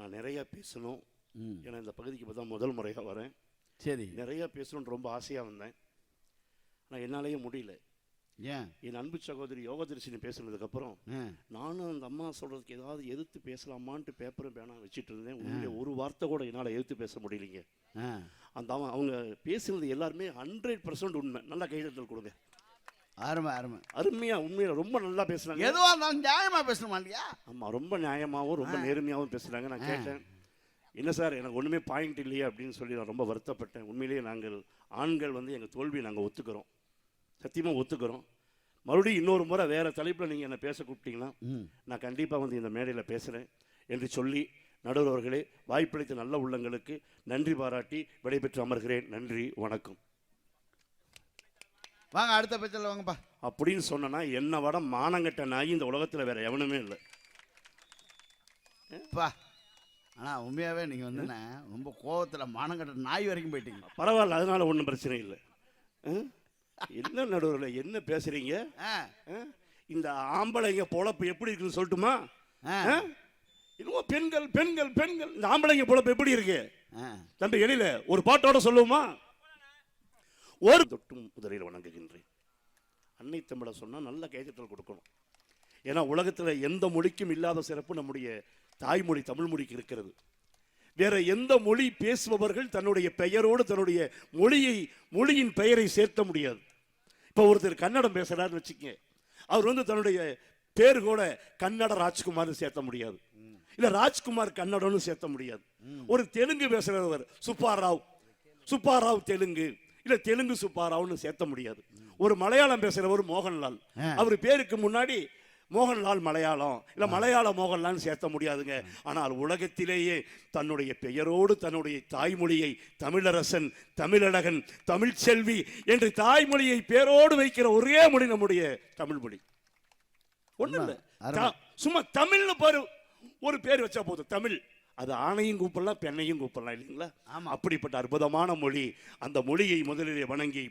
நான் நிறைய பேசணும். ஏன்னா இந்த பகுதிக்கு இப்போ தான் முதல் முறையாக வரேன். சரி. நிறைய பேசணும்னு ரொம்ப ஆசையாக வந்தேன். ஆனால் என்னாலேயே முடியல. ஏன்? என் அன்பு சகோதரி யோகதரிசினி பேசுனதுக்கப்புறம் நானும் அந்த அம்மா சொல்கிறதுக்கு ஏதாவது எதிர்த்து பேசலாமான்ட்டு பேப்பரும் பேனா வச்சுட்டு இருந்தேன். உண்மையிலே ஒரு வார்த்தை கூட என்னால் எதிர்த்து பேச முடியலைங்க. அந்த அவன் அவங்க பேசுனது எல்லாருமே ஹண்ட்ரட் பர்சன்ட் உண்மை. நல்லா கைதட்டல் கொடுங்க. அருமை அருமை. அருமையாக உண்மையில ரொம்ப நல்லா பேசுனாங்க எதுவாக இருந்தாலும் நியாயமாக பேசணுமா இல்லையா? ஆமாம் ரொம்ப நியாயமாகவும் ரொம்ப நேர்மையாகவும் பேசுனாங்க நான் கேட்டேன் என்ன சார் எனக்கு ஒன்றுமே பாயிண்ட் இல்லையே? அப்படின்னு சொல்லி நான் ரொம்ப வருத்தப்பட்டேன். உண்மையிலேயே நாங்கள் ஆண்கள் வந்து எங்கள் தோல்வியை நாங்கள் ஒத்துக்கிறோம். சத்தியமாக ஒத்துக்கிறோம். மறுபடியும் இன்னொரு முறை வேறு தலைப்பில் நீங்கள் என்னை பேச கூப்பிட்டீங்கன்னா நான் கண்டிப்பாக வந்து இந்த மேடையில் பேசுகிறேன் என்று சொல்லி நடுவர் அவர்களே வாய்ப்பளித்த நல்ல உள்ளங்களுக்கு நன்றி பாராட்டி விடைபெற்று அமர்கிறேன். நன்றி வணக்கம். வாங்க அடுத்த பட்சத்தில் வாங்கப்பா. அப்படின்னு சொன்னனா என்னை விட மானங்கட்ட நாய் இந்த உலகத்தில் வேற எவனுமே இல்லை. பா. ஆனால் உண்மையாகவே நீங்கள் வந்துண்ணே ரொம்ப கோவத்தில் மானங்கட்ட நாய் வரைக்கும் போயிட்டீங்க. பரவாயில்ல அதனால ஒன்றும் பிரச்சனை இல்லை? என்ன நடுவரில் என்ன பேசுறீங்க? இந்த ஆம்பளைங்க பொழப்பு எப்படி இருக்குன்னு சொல்லட்டுமா? இன்னும் பெண்கள் பெண்கள் பெண்கள். இந்த ஆம்பளைங்க பொழப்பு எப்படி இருக்கு? தம்பி எழில ஒரு பாட்டோட சொல்லுவோமா? ஒரு தொட்டும் முதலில் வணங்குகின்றேன். அன்னை தமிழை சொன்னால் நல்ல கைதட்டல் கொடுக்கணும். ஏன்னா உலகத்தில் எந்த மொழிக்கும் இல்லாத சிறப்பு நம்முடைய தாய்மொழி தமிழ் மொழிக்கு இருக்கிறது. வேற எந்த மொழி பேசுபவர்கள் தன்னுடைய பெயரோடு தன்னுடைய மொழியை மொழியின் பெயரை சேர்த்த முடியாது. இப்போ ஒருத்தர் கன்னடம் பேசுறாருன்னு வச்சுக்கங்க. அவர் வந்து தன்னுடைய பேர் கூட கன்னட ராஜ்குமார்னு சேர்த்த முடியாது. இல்ல ராஜ்குமார் கன்னடம்னு சேர்த்த முடியாது. ஒரு தெலுங்கு பேசுறவர் சுப்பாராவ். சுப்பாராவ் தெலுங்கு. இல்ல தெலுங்கு சுப்பாராவ்னு சேர்த்த முடியாது. ஒரு மலையாளம் பேசுறவர் மோகன்லால். அவர் பேருக்கு முன்னாடி மோகன்லால் மலையாளம் இல்ல மலையாள மோகன்லால்னு சேர்த்த முடியாதுங்க. ஆனால் உலகத்திலேயே தன்னுடைய பெயரோடு தன்னுடைய தாய்மொழியை தமிழரசன் தமிழழகன் தமிழ்ச்செல்வி என்று தாய்மொழியை பேரோடு வைக்கிற ஒரே மொழி நம்முடைய தமிழ் மொழி ஒண்ணு இல்ல சும்மா தமிழ்னு பாரு. ஒரு பேர் வச்சா போதும். தமிழ். அது ஆணையும் கூப்பிடலாம் பெண்ணையும் கூப்பிடலாம் இல்லைங்களா? ஆமா. அப்படிப்பட்ட அற்புதமான மொழி அந்த மொழியை முதலிலே வணங்கி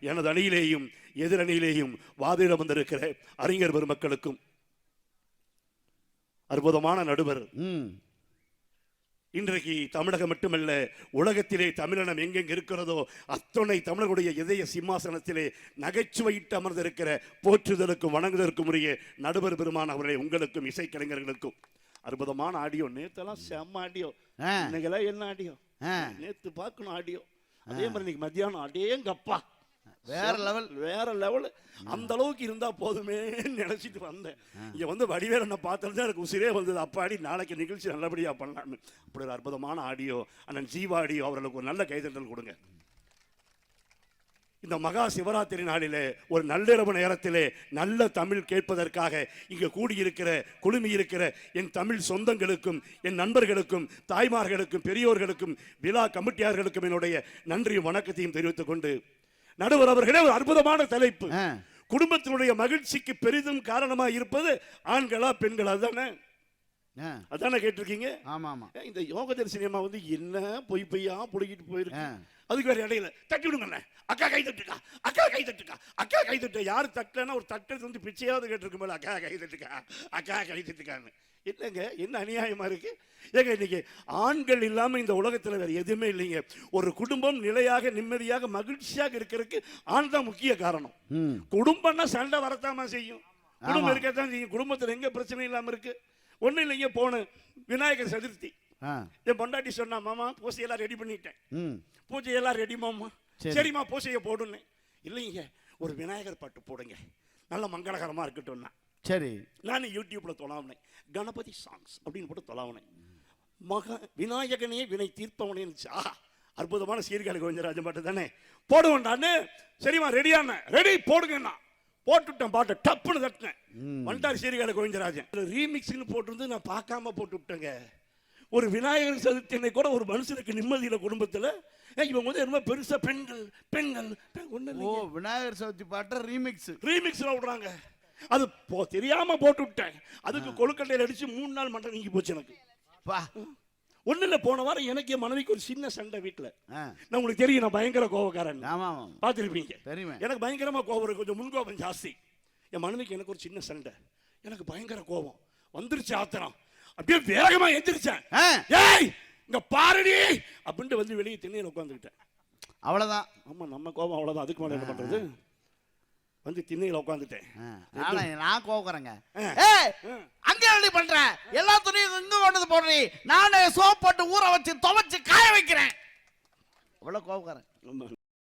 எனது அணியிலேயும் எதிரணியிலேயும் வாதிட வந்திருக்கிற அறிஞர் பெருமக்களுக்கும் அற்புதமான நடுவர். இன்றைக்கு தமிழகம் மட்டுமல்ல உலகத்திலே தமிழினம் எங்கெங்க இருக்கிறதோ அத்தனை தமிழர்களுடைய இதய சிம்மாசனத்திலே நகைச்சுவையிட்டு அமர்ந்திருக்கிற போற்றுதலுக்கும் வணங்குதலுக்கும் உரிய நடுவர் பெருமான் அவர்களே உங்களுக்கும் இசைக்கலைஞர்களுக்கும். அற்புதமான ஆடியோ. நேத்தெல்லாம் செம்ம ஆடியோ. இன்னைக்கெல்லாம் என்ன ஆடியோ? நேத்து பார்க்கணும் ஆடியோ. அதே மாதிரி இன்னைக்கு மத்தியானம் அடேங்கப்பா. வேற லெவல் வேற லெவல் அந்த அளவுக்கு இருந்தா போதுமே நினைச்சிட்டு வந்தேன். இங்க வந்து வடிவேல் என்ன பார்த்தது எனக்கு உசிரே வந்தது. அப்பாடி நாளைக்கு நிகழ்ச்சி நல்லபடியா பண்ணலாம்னு. அப்படி ஒரு அற்புதமான ஆடியோ. அண்ணன் ஜீவா ஆடியோ அவர்களுக்கு ஒரு நல்ல கைதட்டல் கொடுங்க. இந்த மகா சிவராத்திரி நாளிலே ஒரு நள்ளிரவு நேரத்திலே நல்ல தமிழ் கேட்பதற்காக இங்கு கூடியிருக்கிற குழுமி இருக்கிற என் தமிழ் சொந்தங்களுக்கும் என் நண்பர்களுக்கும் தாய்மார்களுக்கும் பெரியோர்களுக்கும் விழா கமிட்டியார்களுக்கும் என்னுடைய நன்றியும் வணக்கத்தையும் தெரிவித்துக் கொண்டு நடுவர் அவர்களே ஒரு அற்புதமான தலைப்பு. குடும்பத்தினுடைய மகிழ்ச்சிக்கு பெரிதும் காரணமாக இருப்பது ஆண்களா பெண்களா தானே? அதானே கேட்டிருக்கீங்க? ஆமாம். ஏன் இந்த யோக தரிசனமா வந்து என்ன பொய் பொய்யா புடுங்கிட்டு போயிருக்கு. அதுக்கு வேற இடையில தட்டி விடுங்க அக்கா கை தட்டுக்கா. அக்கா கை தட்டுக்கா. அக்கா கை தட்டு யார் தட்டலன்னா ஒரு தட்டை வந்து பிச்சையாவது கேட்டிருக்கும் போல. அக்கா கை தட்டுக்கா. அக்கா கை தட்டுக்கான்னு. இல்லைங்க என்ன அநியாயமா இருக்கு? ஏங்க இன்னைக்கு ஆண்கள் இல்லாம இந்த உலகத்துல வேற எதுவுமே இல்லைங்க. ஒரு குடும்பம் நிலையாக நிம்மதியாக மகிழ்ச்சியாக இருக்கிறதுக்கு ஆண் தான் முக்கிய காரணம். குடும்பம்னா சண்டை வரத்தாமா செய்யும். குடும்பம். இருக்கத்தான் செய்யும். குடும்பத்துல எங்க பிரச்சனை இல்லாம இருக்கு? ஒண்ணும் இல்லைங்க போன விநாயகர் சதுர்த்தி. என் பொண்டாட்டி சொன்னா மாமா பூசையெல்லாம் ரெடி பண்ணிட்டேன். பூஜையெல்லாம் ரெடி மாமா. சரி. சரிம்மா பூசையை போடுன்னு. இல்லைங்க ஒரு விநாயகர் பாட்டு போடுங்க. நல்ல மங்களகரமா இருக்கட்டும்னா. சரி. நான் யூடியூப்ல தொலாவினேன். கணபதி சாங்ஸ் அப்படின்னு போட்டு தொலாவினேன். மக விநாயகனே வினை தீர்ப்பவனே ஆஹா அற்புதமான சீர்காழி கோவிந்தராஜன் பாட்டு தானே. போடுவேன்டான்னு சரிம்மா ரெடியான ரெடி போடுங்கண்ணா போட்டுவிட்டேன் பாட்டை டப்புன்னு தட்டினேன். வந்துட்டார் சீர்காழி கோவிந்தராஜன். ரீமிக்ஸ்னு போட்டிருந்து நான் பார்க்காம போட்டு விட்டேங்க ஒரு விநாயகர் சதுர்த்தினை கூட ஒரு மனுஷனுக்கு நிம்மதியில குடும்பத்துல. இவங்க வந்து ரொம்ப பெருசா பெண்கள் பெண்கள் ஒண்ணு ஓ விநாயகர் சதுர்த்தி பாட்டை ரீமிக்ஸ் ரீமிக்ஸ்ல விடுறாங்க. அது போ தெரியாம போட்டு விட்டேன். அதுக்கு கொழுக்கட்டையில் அடிச்சு மூணு நாள் மண்டை நீங்கி போச்சு எனக்கு. ஒண்ணு இல்ல போன வாரம் எனக்கு என் மனைவிக்கு ஒரு சின்ன சண்டை வீட்டுல நான் உங்களுக்கு தெரியும் நான் பயங்கர கோபக்காரன் ஆமாம் பார்த்துருப்பீங்க. எனக்கு பயங்கரமா கோபம் இருக்கு கொஞ்சம் முன்கோபம் ஜாஸ்தி. என் மனைவிக்கு எனக்கு ஒரு சின்ன சண்டை. எனக்கு பயங்கர கோபம். வந்துருச்சு ஆத்திரம். அப்படியே வேகமா எந்திரிச்சேன். ஏய் இங்க பாருடி அப்படின்ட்டு வந்து வெளியே திண்ணையில உட்காந்துக்கிட்டேன் அவ்வளவுதான். ஆமா நம்ம கோபம் அவ்வளவுதான். அதுக்கு மேல என்ன பண்றது? வந்து திண்ணையில உட்காந்துட்டேன் நான். ஏய் அங்க ரெடி பண்ற? எல்லா துணியும் இங்க கொண்டு வந்து போடுறீ. நானே சோப் போட்டு ஊற வச்சு துவைச்சு காய வைக்கிறேன். அவ்வளவு கோவக்காரன். ஆமா.